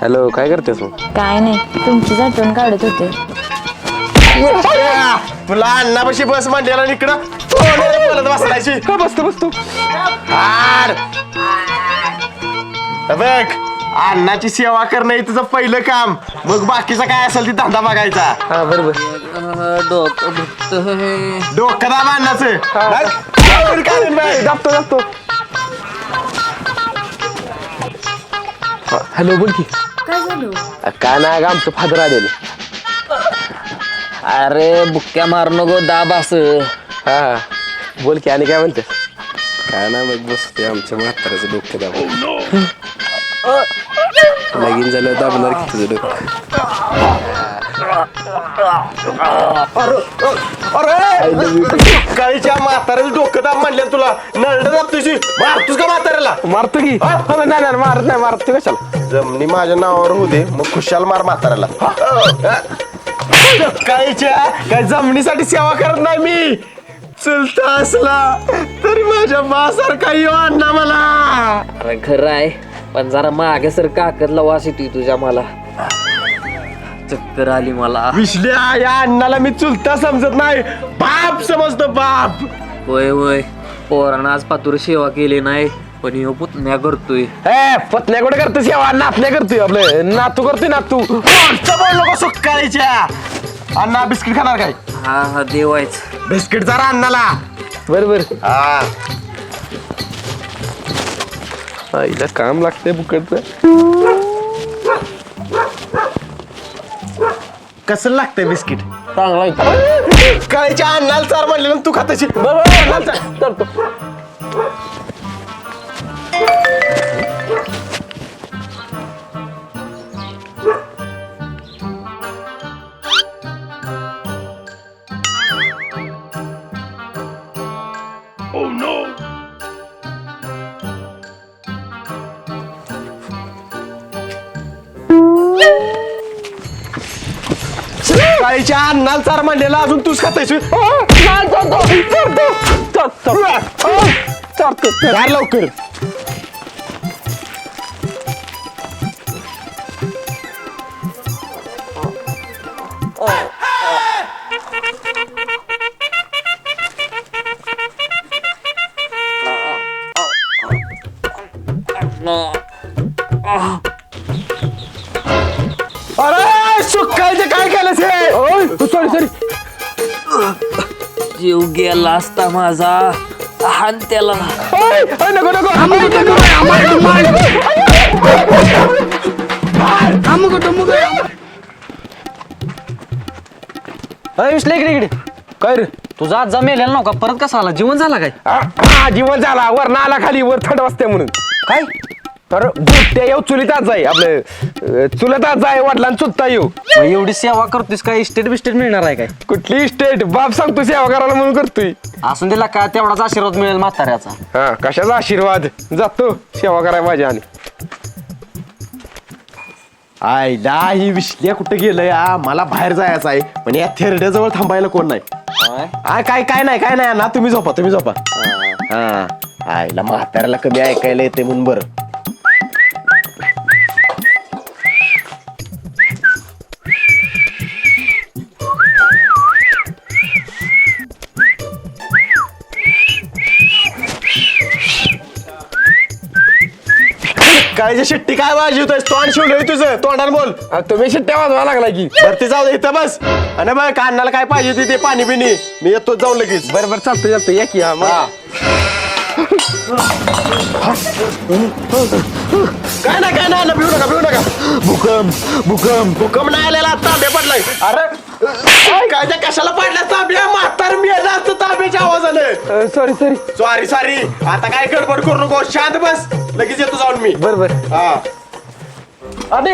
Hello काय करतेस मग? काय नाही तुमचीच आठवण काढत होते. तुला अण्णापाशी बस मांडलेला इकडं बोलत बसलायची का बसतो बसतो? बघ अण्णाची सेवा करणं हे तुझं पहिलं काम. मग बाकीचा काय असेल ती धंदा बघायचा. हा बरोबर. डोकं दाब अण्णाचं. बघ, बघ. दाबतो दाबतो. हॅलो बोल की. काय झालं? काय नाही आमचं फादर आलेलं. अरे बुक्क्या मारू नको दाब अस. हा बोल की आणि काय म्हणते? काय ना मग बसते आमच्या म्हाताऱ्याचं डोकं दाब. लगीन झालं दाबणार की तुझं डोकं? अरे काळीच्या म्हाताऱ्याला डोकं दाब म्हणलं तुला. नरड दाब तुझी मारतोस का म्हाताऱ्याला? मारतो की. हा? नाही नाही मारत नाही मारतो कशाला? जमनी माझ्या नावावर होऊ दे मग खुशाल मार म्हाताऱ्याला. काळीच्या काय जमिनीसाठी सेवा करत नाही मी? चुलता असला तरी माझ्या मासारखा येऊ अण्णा मला. अरे खरं आहे पण जरा मागे सर काकदला वास येतोय तुझ्या मला. चक्कर आली मला. विश्ल्या या अण्णाला मी चुलता समजत नाही. बाप समजतो बाप. होय होय. पोरानं आज पातूर सेवा केली नाही पण ह्यो पुतण्या करतोय. ए पत्न्या कुठे करतो सेवा नातण्या करतोय आपलं. नातू करतोय नातू. कोणचं बोल नको सुकाळीच्या अण्णा बिस्किट खाणार काय? हा हा देवायच बिस्किट जरा अण्णाला. बरोबर हा. आईला काम लागतंय बुकडचं कसं लागतंय बिस्किट? चांगला आहे. काळीच्या अण्णाला चार म्हणले तू खातशी काळीच्या अण्णाला चार म्हणलेला अजून तूच चार लवकर. अरे सुकायचं काय से सॉरी सॉरी जीव गेला असता माझा हान त्याला नको नको विसले इकडे इकडे काय रे तुझा आज जमेल नव्हता परत कसा आला जीवन झाला काय हा हा, जीवन झाला वर नाला खाली वर थंड वाजते म्हणून काय तर बुट्ट्या येऊ चुलीतात जाई आपलं. चुलतात जाय वडिलांना चुलता येऊ. मग एवढी सेवा करतोस काय? इस्टेट बिस्टेट मिळणार आहे काय? कुठली स्टेट बाप सांगतो सेवा करायला म्हणून करतोय. असून दिला का तेवढाच आशीर्वाद मिळेल म्हाताऱ्याचा. हा कशाचा आशीर्वाद? जातो सेवा करायला माझ्या आणि आयला ही विश्ल्या कुठे गेलं या? मला बाहेर जायचं आहे. पण या थेरड्याजवळ थांबायला कोण नाही. आ, काय काय नाही काय नाही ना तुम्ही झोपा तुम्ही झोपा. हा. आईला म्हाताऱ्याला कमी ऐकायला येते म्हणून बरं. काळीच्या शिट्टी काय वाजवतोय तोंड शिवलंय तुझं. तोंडाला बोल. तुम्ही शिट्ट्या वाजवा लागला की. भरती जाऊ दे इथं बस. आणि बघ कानाला काय पाहिजे ते- ते पाणी बिणी मी येतो जाऊन लगेच. बरं बरं चालतं चालतं या की हा मग. काय नाही काय नाही भिऊ नका भिऊ नका. भूकंप भूकंप भूकंप नाही आलेला तांबे पडलाय. अरे काय त्या कशाला पडला तांब्या म्हातार मी जास्त तांब्याच्या आवाजाने. सॉरी सॉरी सॉरी सॉरी आता काय गडबड करू नको शांत बस. लगेच येतो जाऊन मी. बरं बरं. हा. अरे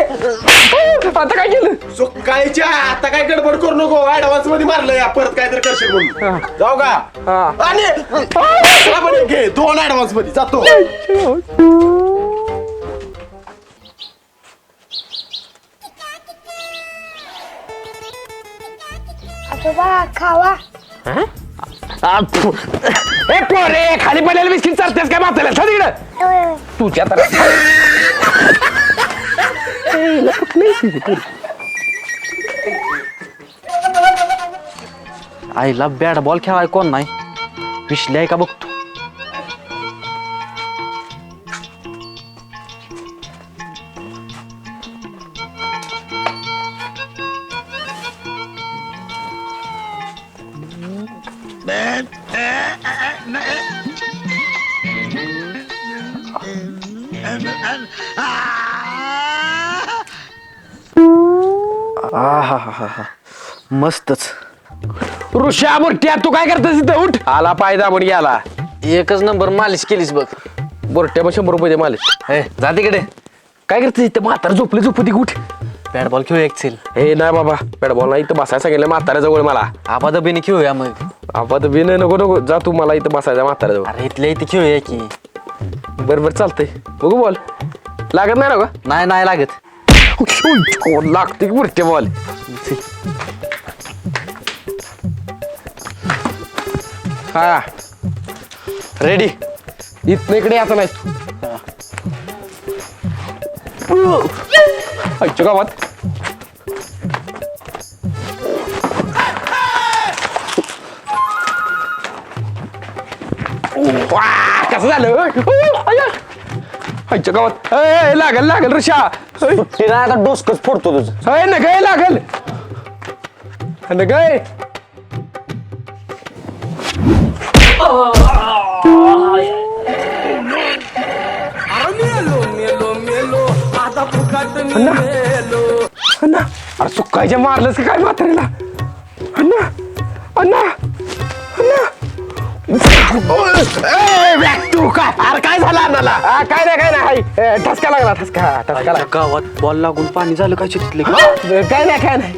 आता काय केलं? सुकायच्या आता काय गडबड करू नको. ऍडव्हान्समध्ये मारलं या. परत काहीतरी करशील म्हणून. जाऊ का? हा. आणि पण घे. दोन ऍडव्हान्समध्ये. जातो. आजोबा खावा. आ, फु. ए पोरे खाली पडलेलं बिस्किट चालतेस काय माताला तिकडं तुझ्या तर आईला कुठं नाही ती पोरी. आईला बॅट बॉल खेळाय कोण नाही विश्ले आहे का बघतो आहा मस्तच. ऋषा बुरट्या तू काय करतोस इथं? उठ. आला पाय दाबून गेला. एकच नंबर मालिश केलीस बघ. बुरट्या मग शंभर रुपये दे मालिश. हे जा तिकडे. काय करतोस इथं? म्हातारा झोपली झोपती उठ. बॅट बॉल खेळू एक हे नाही बाबा बॅट बॉल नाही. इथं बसायला सांगितलं म्हाताऱ्याजवळ मला. आबा दबीने खेळूया मग. आपण बिन नको नको. जा तू मला इथं बसायचं म्हाताऱ्याजवळ अरे इथल्या इथे खेळूया की. बरं बरं चालतंय. बघू बॉल लागत नाही ना का नाही नाही लागत. लागते की बुरट्या बॉल. हा. रेडी इथनं इकडे यायचं नाही. तू आजच्या गावात. कसं झालं? ओय, ओय, आया. आजच्या गावात लागल लागल ऋषा. तिला आता डोसकच फोडतो तुझं. ना काय लागल. काय अण्णा. अरे सुकायच्या मारलंस का काय म्हातारीला? अण्णा अण्णा. तू काय अरे काय झालं अन्नाला काय नाही काय नाही हाय. ठसका लागला ठसका ठसका लागला गावात बॉल लागून पाणी झालं काय तिथले काय नाही काय नाही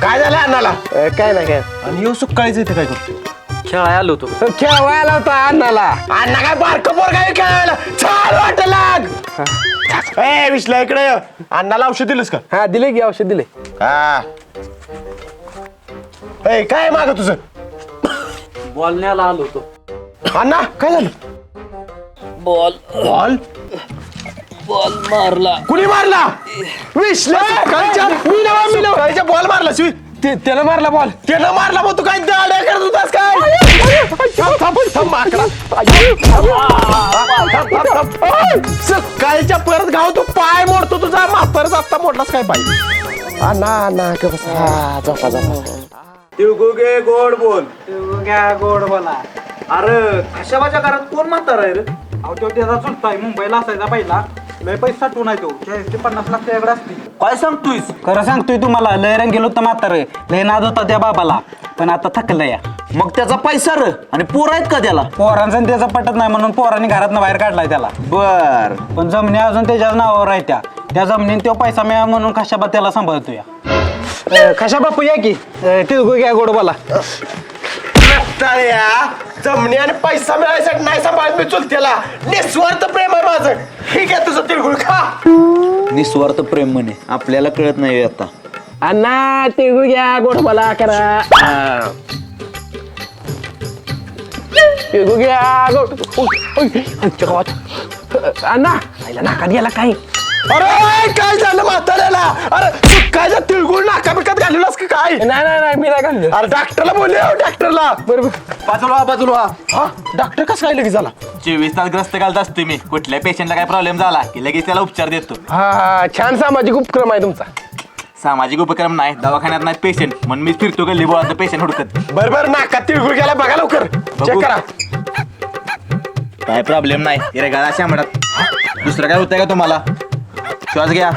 काय झालं अन्नाला काय नाही काय आणि येऊ सुकाळीच इथे काय करतो खेळाय आलो होतो खेळवायला होता अण्णाला अण्णा काय बारक पोर काय खेळायला छान वाट लाग ए इकडे अण्णाला औषध दिलंस का हा दिले की औषध दिले हा ए काय माग तुझं बॉल न्यायला आलो होतो अण्णा काय झालं बॉल बॉल बॉल मारला कुणी मारला सकाळच्या मी नवा मी नवा बॉल मारला शिवी त्यानं मारला बॉल त्यानं मारला मग तू काय दाड्या करत होतास काय. सकाळच्या परत घाव तू पाय मोडतो तुझा म्हातारच आता मोडलास काय पाय अण्णा अण्णा का बस हा, झोपा झोपा तिळगुगे गोड बोल तिळगुग्या गोड बोला अरे कशाबाच्या घरात कोण आहे रे? अहो तो त्याचा चुलताय मुंबईला असायचा पहिला. लय पैसे साठवून आहे तो. चाळीस ते पन्नास लाख त्याकडे असतील. काय सांगतोयस? खरं सांगतोय तुम्हाला लय रंग गेलो तर म्हातार. लय नाद होता त्या बाबाला. पण आता थकलं या मग त्याचा पैसा र आणि पोर आहेत का त्याला? पोरांचं आणि त्याचं पटत नाही म्हणून पोरांनी घरातनं बाहेर काढलाय त्याला. बर. पण जमिनी अजून त्याच्याच नावावर आहे त्या. त्या जमिनीत तो पैसा मिळा म्हणून कशाबा त्याला सांभाळतो या कशा बापू या की तिळगू घ्या गोड टाळ्या जमणी आणि पैसा मिळायसाठी नाही सांभाळत मी चुलत्याला. निस्वार्थ प्रेम आहे माझं. ठीक आहे तुझं तिळगुळ खा. निस्वार्थ प्रेम म्हणे. आपल्याला कळत नाही आता. अण्णा तिळगुळ घ्या गोड मला करा. हा. तिळगुळ घ्या गोड. अण्णा आईला नाकात गेला काय? अरे काय झालं म्हाताऱ्याला? अरे सुकायचा तिळगुळ नाका बिकात घालूलास की काय? नाही नाही नाही मी नाही घाललं. अरे डॉक्टरला बोलले डॉक्टरला बरोबर बाजूला बाजूला हा डॉक्टर कसं काय लगेच झाला? चोवीस तास ग्रस्त घालत असतो मी. कुठल्या पेशंटला काय प्रॉब्लेम झाला की लगेच त्याला उपचार देतो. हा छान सामाजिक उपक्रम आहे तुमचा. सामाजिक उपक्रम नाही दवाखान्यात नाही पेशंट म्हणून मी फिरतो गल्ली बोळात पेशंट हुडकत. बर बर नाकात तिळगुळ गेला बघा लवकर. चेक करा. काय प्रॉब्लेम नाही रे गाळा शामडात. दुसरं काय होतंय का तुम्हाला? श्वास घ्या.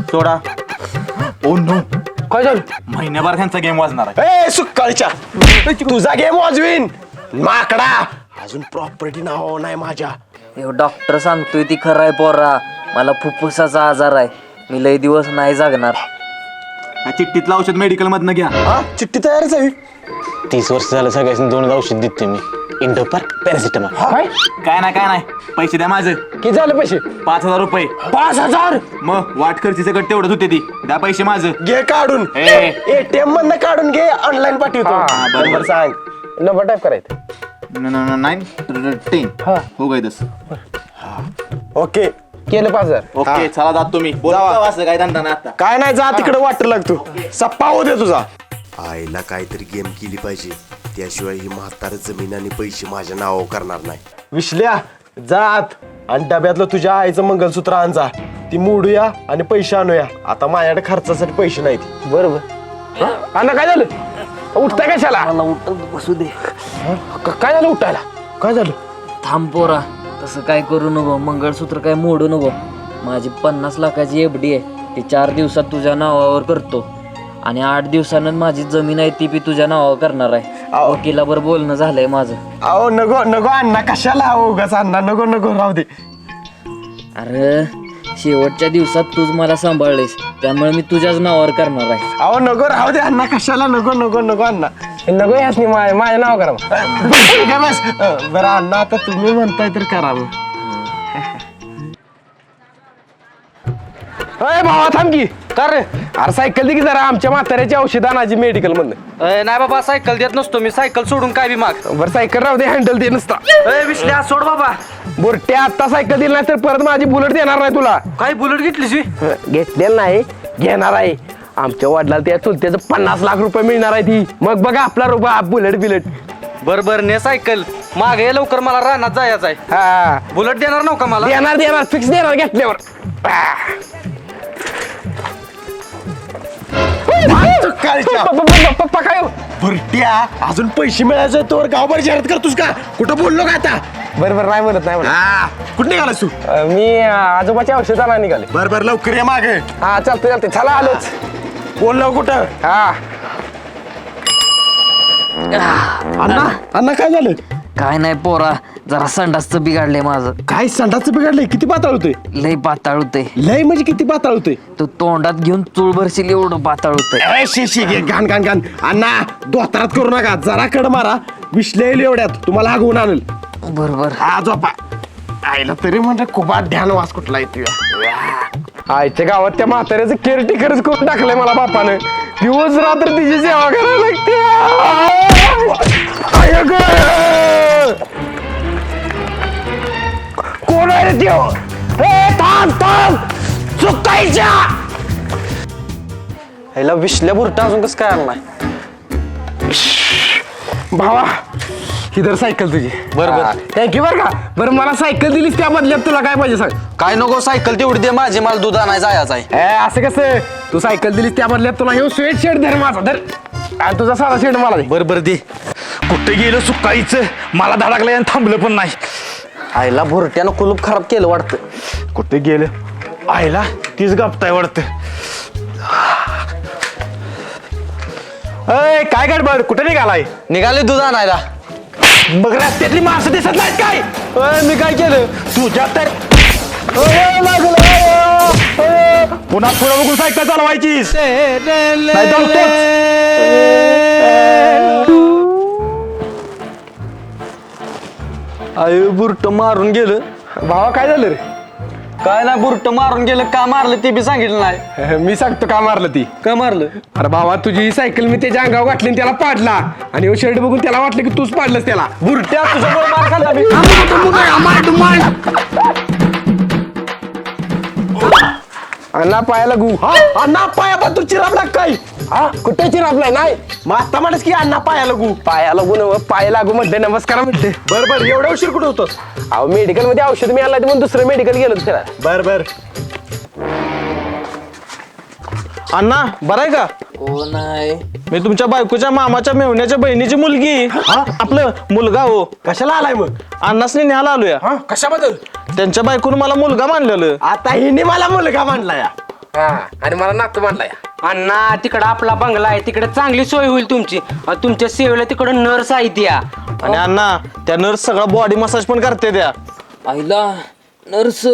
सोडा. Oh no. काय झालं? महिन्याभर त्यांचा गेम वाजणार आहे. ए सुक्काळच्या. तुझा गेम वाजवीन. माकडा. अजून प्रॉपर्टी नाव नाही माझ्या. हे डॉक्टर सांगतोय ती खरं आहे पोरा. मला फुफ्फुसाचा आजार आहे. मी लय दिवस नाही जागणार. चिठ्ठीतलं औषध मेडिकल मधनं घ्या. हा चिठ्ठी तयारच आहे. तीस वर्ष झालं सगळ्यांनी दोन औषध देते मी. इंडोपार पॅरासिटामॉल काय? काय नाही काय नाही. पैसे द्या माझं. किती झालं पैसे? पाच हजार रुपये. पाच हजार? मग वाट खर्ची सकट तेवढंच होते ती. द्या पैसे माझं. घे काढून. ए. एटीएम मधनं काढून घे ऑनलाईन पाठवतो. हा, बरोबर. सांग. नंबर टाईप करायचं. नाईन टेन हा. हो गई दस ओके. केलं पाच हजार. ओके चला जात तुम्ही. काय धंदा नाही आता? काय नाही जा तिकडे वाटर लागतो सप्पा होऊ दे तुझा. आईला काहीतरी गेम केली पाहिजे. त्याशिवाय ही म्हातार जमीन आणि पैसे माझ्या नावावर करणार नाही. विश्ल्या जात आणि डब्यातलं तुझ्या आईचं मंगलसूत्र आण जा ती मोडूया आणि पैसे आणूया. आता माझ्याकडे खर्चासाठी पैसे नाहीत. बरोबर. अण्णा काय झालं? उठताय कशाला? मला उठत बसू दे. क- काय झालं उठायला? काय झालं? थांब पोरा. तसं काय करू नको. मंगळसूत्र काय मोडू नको. माझी पन्नास लाखाची एफ डी आहे. ती चार दिवसात तुझ्या नावावर करतो. आणि आठ दिवसानं माझी जमीन आहे ती बी तुझ्या नावावर करणार आहे. अहो. वकिलाबर बोलणं झालंय माझं. अहो नको नको अण्णा कशाला अहो उगाच अण्णा? नको नको राहू दे. अरे शेवटच्या दिवसात तूच मला सांभाळलेस त्यामुळे मी तुझ्याच नावावर करणार आहे. अहो नको राहू दे अण्णा कशाला? नको नको नको अण्णा. नको यास नाही माझ्या माझ्या नाव करा मग. बस. अं, बरं अण्णा आता तुम्ही म्हणताय तर करा मग. अय भावा थांब की. कर. अरे सायकल दे की जरा आमच्या म्हाताऱ्याची औषध आणायची मेडिकल मधनं. नाही बाबा सायकल देत नसतो मी. सायकल सोडून काय बी माग. बरं सायकल राहू दे हँडल दे नसता. विश्ल्या सोड बाबा. बुरट्या आता सायकल दिली नाही तर परत माझी बुलेट देणार नाही तुला. काय बुलेट घेतलीस घेतलेलं नाही घेणार आहे. आमच्या वडिलाला त्या चुलत्याचं पन्नास लाख रुपये मिळणार आहे ती. मग बघा आपला रुपया बुलेट बिलेट. बर बर ने सायकल. मागे लवकर मला रानात जायचं आहे. हा. बुलेट देणार नव्हता मला. देणार देणार फिक्स देणार घेतल्यावर. कालच्या. पप्पा काय? भरट्या. अजून पैसे मिळायचे तोवर गावभर जाहिरात करतोस का? कुठं बोललो का आता? बरं बरं नाही म्हणत नाही म्हणत हा. कुठे निघालास तू? अं, मी अं, आजोबाच्या औषधाला निघाले. बर बर लवकर ये मागे. हा चालतंय चालतंय. चला आलोच. बोललो कुठं? हा. अण्णा अण्णा काय झालं? काय नाही पोरा जरा संडासचं बिघाडलंय माझं. काय संडाचं बिघडलंय? किती पाताळ होतोय? लय पाताळ होतंय. लय म्हणजे किती पाताळ होतोय? तो तोंडात घेऊन चूळ भरशील एवढं पाताळ होतंय. ए, शी शी घे घाण घाण घाण. अण्णा दोतारात करू नका. जरा कड मारा. विश्लेल एवढ्यात. तुम्हाला हागवून आणल. बरोबर. हा झोपा. आईला तरी म्हणजे खूप ध्यान वास कुठला येतोय? आईच्या गावात त्या म्हाताऱ्याचं केअरटेकरच करून टाकलंय मला बापानं. दिवस रात्र तिची सेवा करायला लागते. आय गं! कोण आहे रे त्यो? ए, थांब थांब. चुकायच्या ह्याला विश्ल्या बुरटा अजून कसं काय आणलाय? भावा ही तर सायकल तुझी. बरोबर थँक्यू बरं का. बरं मला सायकल दिलीस त्या बदल्यात तुला काय पाहिजे सांग. काय नको सायकल तेवढी दे माझी मला दूध आणाय जायचं आहे ए असं कसं? तू सायकल दिलीस त्या बदल्यात तुला हे स्वेट शर्ट धर माझा धर. आणि तुझा साधा शर्ट मला दे. बर बर दे. कुठे गेलं सुकाईचं मला धडकलं आणि थांबलं पण नाही. आईला भुरट्यानं कुलूप खराब केलं वाटतं. कुठे गेलं? आईला तीच गपताय वाटतं. अय काय गडबड? कुठे निघालाय? निघाले दूध आणायला. मग रस्त्यातली माणसं दिसत नाहीत काय? अय, मी काय केलं? तुझ्या तर अय, लागलं. पुन्हा पुढे बघून सायकल चालवायचीस. तोच. आय बुरट मारून गेलं. भावा काय झालं रे? काय नाही बुरट मारून गेलं. का मारलं ते बी सांगितलं नाही. मी सांगतो का मारलं ती? का मारलं? अरे भावा तुझी ही सायकल मी त्याच्या अंगावर घातली आणि त्याला पाडला. आणि शर्ट बघून त्याला वाटलं की तूच पाडलंस त्याला. बुरट्या तुझ्यामुळे मार खाल्ला मी. अण्णा पायाला गु हा अण्णा पाया पण तू चिराबला काय? हा कुठे चिरापलाय नाही. मग आता म्हणस की अण्णा पाया लागू पाया लागू नव पाय लागू म्हटले नमस्कार म्हटले बर बर एवढ्या उशीर कुठं होतोस अहो मेडिकलमध्ये औषध मिळालं म्हणून दुसरं मेडिकल गेलो त्याला बर बर. अण्णा बरं आहे का? हो नाही मी तुमच्या बायकोच्या मामाच्या मेवण्याच्या बहिणीची मुलगी. आपलं मुलगा हो. कशाला आलाय मग? अण्णासनी न्यायला आलोया. हा? कशाबद्दल? त्यांच्या बायकोनं मला मुलगा मानलेलं. आता हिने मला मुलगा मांडला या हा आणि मला नातू मानलाय. अण्णा तिकडं आपला बंगला आहे. तिकडे चांगली सोय होईल तुमची. तुमच्या सेवेला तिकडं नर्स आहे त्या. आणि अण्णा त्या नर्स सगळा बॉडी मसाज पण करते त्या. आईला नर्स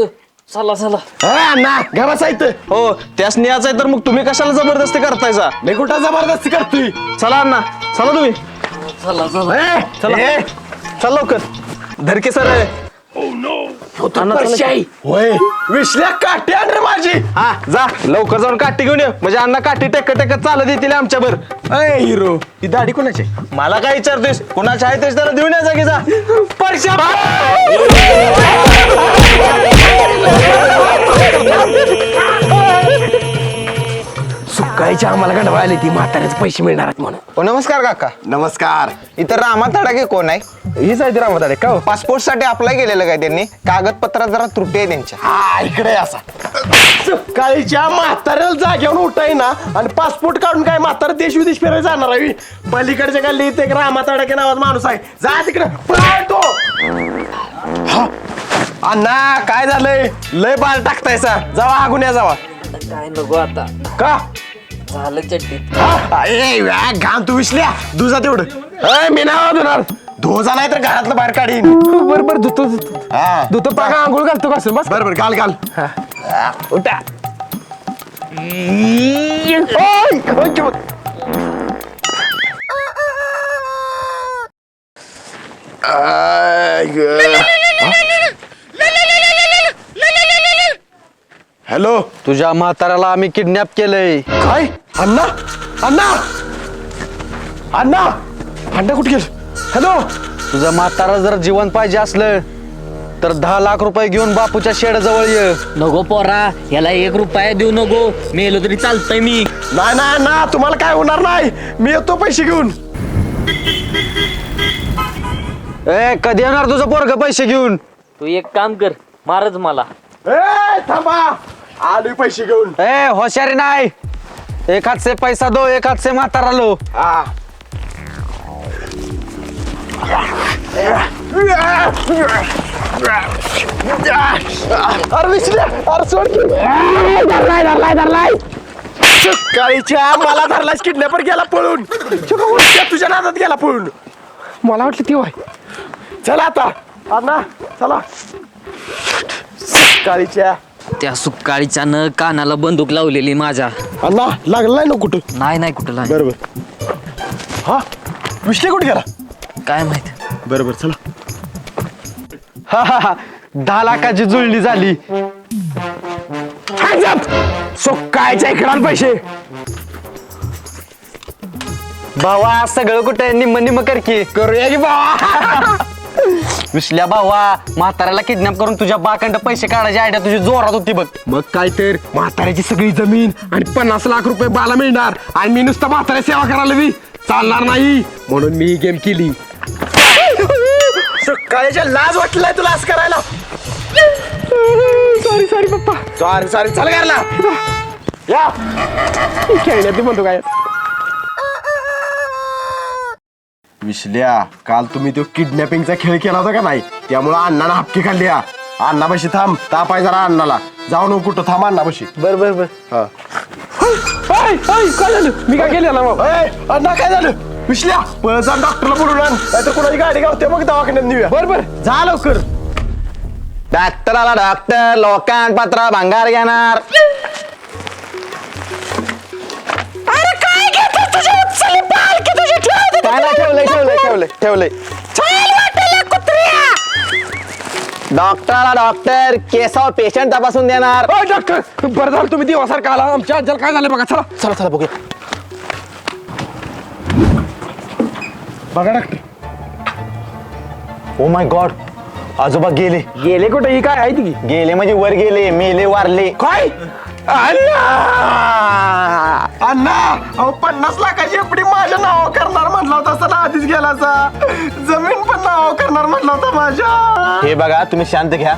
चला चला. अरे अण्णा घरा साहित्य हो त्यास न्यायचं आहे तर मग तुम्ही कशाला जबरदस्ती करतायचा मी कुठं जबरदस्ती करतोय? चला अण्णा. चला तुम्ही. चला चला. ए, चला. लवकर. धरके सर होय. विसल्या काठी आण रे माझी. हा जा. लवकर जाऊन काठी घेऊन ये. म्हणजे अण्णा काठी टेक टेक चालत येतील आमच्यावर. अय हिरो ही दाढी कोणाची मला काय विचारतोयस? कोणाच्या आहे तेच त्याला देऊन या जागीचा परशा सुकायची आम्हाला गंडवा आली ती म्हाताऱ्याचे पैसे मिळणार आहेत म्हणून. ओ नमस्कार काका. नमस्कार. इथं रामा तडाखे कोण आहे? हीच आहे ती रामदाडे का हो? पासपोर्टसाठी अप्लाय केलेलं काय त्यांनी? कागदपत्रात जरा त्रुटी आहे त्यांच्या. हा इकडे असा. सकाळीच्या म्हाताऱ्याला जाग्यावर उठाय ना आणि पासपोर्ट काढून काय म्हातारा देश विदेश फिरायला जाणार आहे? पलीकडच्या गल्लीत एक रामा तडाके नावाचा माणूस आहे. जा तिकडे. पळतो हा. अण्णा काय झालंय? लय बाल टाकताय सा जावा हागून या जावा. काय नको आता. का? झालं चड्डीत. हा? घाम तू विसल्या दुजा तेवढं. ए, मी नाव धुणार धोजा नाही तर घरातलं बाहेर काढीन. बरोबर धुतो धुतो. हा. धुतो पाका आंघोळ घालतो कसं बस. बरोबर घाल घाल. उठा. हॅलो. तुझ्या म्हाताऱ्याला आम्ही किडनॅप केलंय. काय? अण्णा अण्णा! अण्णा अण्णा कुठे गेलं? हॅलो? तुझं म्हातारा जर जिवंत पाहिजे असलं तर दहा लाख रुपये घेऊन बापूच्या शेडाजवळ ये. नको पोरा याला एक रुपया देऊ नको. मेलो तरी चालतंय मी. नाही नाही अण्णा तुम्हाला काय होणार नाही? मी येतो पैसे घेऊन. ए कधी येणार तुझं पोरग पैसे घेऊन? तू एक काम कर मारच मला. ए थांबा. आलोय पैसे घेऊन. ए होशारी नाही. एक हात से पैसा दो एक हात से म्हातारा लो. अरे विसल्या अरे सोड. की. धरलाय धरलाय. मला किडनॅपर गेला पळून. उलट्या तुझ्या नादात गेला पळून. मला वाटलं ती वाय चला आता. अण्णा चला. सकाळीच्या त्या सुकाळीच्या न कानाला बंदूक लावलेली माझ्या. अण्णा लागलाय ना कुठं? नाही नाही कुठं लागली. बरोबर हा विश्ले कुठे गेला? काय माहीत? बरोबर चला. हा, हा, हा. दहा लाखाची जुळणी झाली. सुकायच्या इकडाल पैसे. भावा सगळं कुठे निम्म निम्म कर की. करूया की बाबा विसल्या भावा म्हाताऱ्याला किडनॅप करून तुझ्या बाकंड पैसे काढायची आयडिया तुझी जोरात होती बघ. मग काय तर म्हाताऱ्याची सगळी जमीन आणि पन्नास लाख रुपये बाला मिळणार आणि मी नुसतं म्हाताऱ्या सेवा करायला मी चालणार नाही. म्हणून मी गेम केली. सकाळीच्या लाज वाटलाय तुला असं करायला. सॉरी सॉरी पप्पा. सॉरी सॉरी चल घरला. या. खेळण्यात म्हणतो काय? विसल्या काल तुम्ही तो किडनॅपिंगचा खेळ केला होता का नाही? त्यामुळे अण्णानं हपकी खाल्ली हा. अण्णापाशी थांब तापाय जरा अण्णाला. जाऊ नको कुठं थांब अण्णापाशी. बर बर बर. हा. हाय हाय काय झालं? मी काय केलं ना ए, अण्णा काय झालं? विसल्या पळ जा डॉक्टरला बोलून आण. नाहीतर कोणाची गाडी गावते मग दवाखान्यात नेऊया. बर बर. जा लवकर. डॉक्टर आला डॉक्टर. लोकांत पत्रा भंगार घेणार. काय नाही ठेवलंय ठेवलंय ठेवलंय ठेवलंय. डॉक्टर केसावर पेशंट तपासून देणार. ओ डॉक्टर बरं झालं तुम्ही दिवासारखा आला. आमच्या काय झालं बघा चला. चला चला बघूया. बघा डॉक्टर. ओ माय गॉड आजोबा गेले. गेले कुठे? ही काय आहे ती? गेले म्हणजे वर गेले मेले वारले. काय? अण्णा! अण्णा अहो पन्नास लाखाची एपडी माझ्या नाव करणार म्हटला होता असं आधीच गेलाचा जमीन पण नाव करणार म्हटला होता माझ्या. हे बघा तुम्ही शांत घ्या.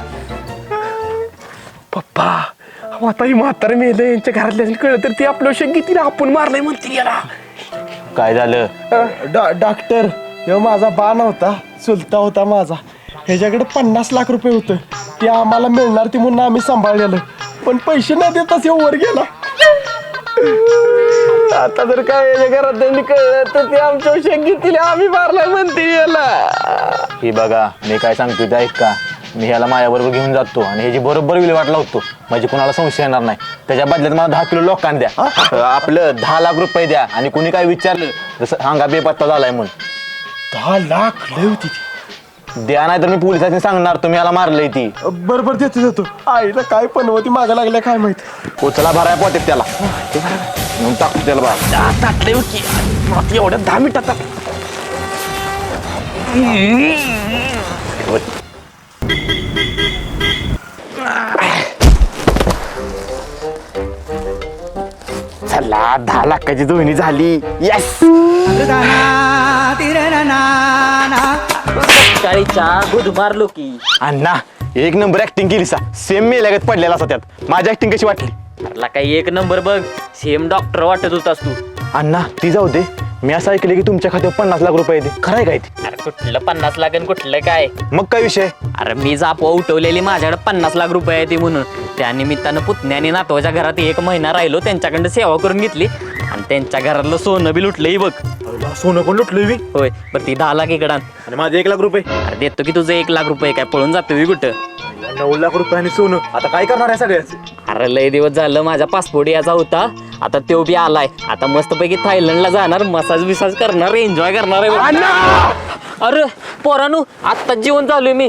पप्पा अहो, आता ही म्हातारे मेले यांच्या घरातल्या कळलं तर ते आपलं शक घेतील आपण मारलंय म्हणतील याला. काय झालं? डॉ- डॉक्टर ह्यो माझा बा नव्हता चुलता होता माझा. ह्याच्याकडे पन्नास लाख रुपये होतं. ते आम्हाला मिळणार ते म्हणून आम्ही सांभाळलेलं. पण पैसे न देताच वर गेला. आता जर काय याच्या घरात त्यांनी कळलं तर ते आमच्या शक घेतील आम्ही मारलाय म्हणतील याला. हे बघा मी काय सांगतो ते ऐका. मी ह्याला माझ्याबरोबर घेऊन जातो आणि ह्याची बरोबर विल्हेवाट लावतो. म्हणजे कुणाला संशय येणार नाही. त्याच्या बदल्यात मला दहा किलो लोकांना द्या. आपलं दहा लाख रुपये द्या आणि कुणी काय विचारलं जसं हांगा बेपत्ता झालाय म्हणून. दहा लाख? लय होती ती. द्या नाही तर मी पोलिसांनी सांगणार तुम्ही याला मारलंय ती. बरोबर देतो देतो. आईला काय पनवती मागा लागल्या काय माहीत? उचला भराय पोटेत त्याला. म्हणून टाकतो त्याला बा एवढ्या दहा मिनिटात चला दहा लाखाची दोन्ही झाली. येस सकाळी चहा गुद मारलो की अण्णा एक नंबर ऍक्टिंग केली सा सेम मी लगत पडलेला असा त्यात. माझी ऍक्टिंग कशी वाटली? काही एक नंबर बघ. सेम डॉक्टर वाटत होतास तू. अण्णा ती जाऊ दे. मी असं ऐकलं की तुमच्या खात्यावर पन्नास लाख रुपये येते खरं आहे काय ते? अरे कुठलं पन्नास लाख आणि कुठलं काय? मग काय विषय? अरे मी जापवा उठवलेली माझ्याकडे पन्नास लाख रुपये आहे ती म्हणून. त्या निमित्तानं पुतण्याने नातवाच्या घरात एक महिना राहिलो त्यांच्याकडं सेवा करून घेतली. आणि त्यांच्या घरातलं सोनं बी लुटलंही बघ. सोनं पण लुटलं मी होय पण ती दहा लाख इकडं आण. आणि माझे एक लाख रुपये? अरे देतो की तुझं एक लाख रुपये काय पळून जातो मी कुठं? नऊ लाख रुपये आणि सोनं. आता काय करणार आहे सगळ्याच अरे लय दिवस झालं माझा पासपोर्ट याचा होता. आता तो बी आलाय. आता मस्तपैकी थायलंडला जाणार मसाज बिसाज करणार एन्जॉय करणार आहे बघ. अरे पोरानू आत्ताच जेवण चालू आहे मी